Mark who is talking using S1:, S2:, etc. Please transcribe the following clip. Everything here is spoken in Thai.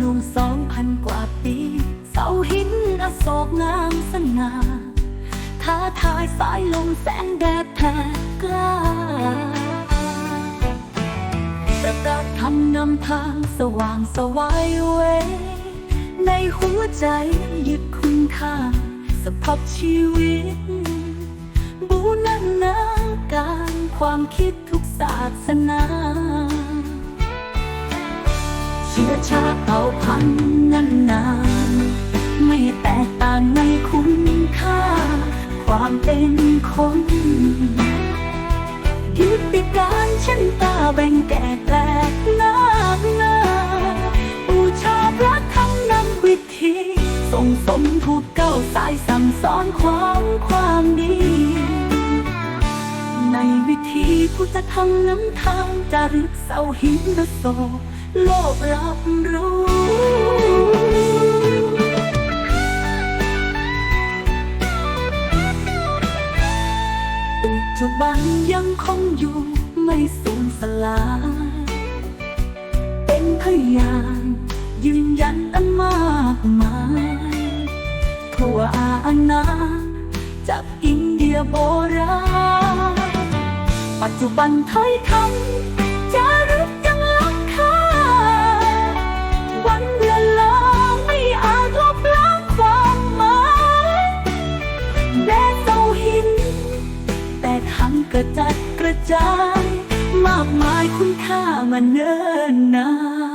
S1: ลุงสองพันกว่าปี เสาหินอโศกงามสง่าท้าทายสายลมแสงแดดแผ่กล้าประกาศคำนำทางสว่างสวายเวในหัวใจยึดคุณค่าสภาพชีวิต บูนันนาการความคิดทุกศาสนา เชื้อชาติเผ่าพันธุ์นั้นนานไม่แตกต่างในคุณค่า ความเป็นคนยุติการฉันตาแบ่งแก่แตกหน้าหน้าบูชาพระธรรมนำวิธีส่งสมผูกเก้าสายสั่งสอนความความดี ในวิธีพุทธธรรมน้ำทางจารึกเสาหินโศ โลกรับรู้ปัจจุบันยังคงอยู่ไม่สูญสลาย เป็นพยานยืนยันอันมากมายทั่วอาณาจากอินเดียโบราณปัจจุบันถ้อยคำ กระจัดกระจาย มากมายคุณค่ามาเนิ่นนาน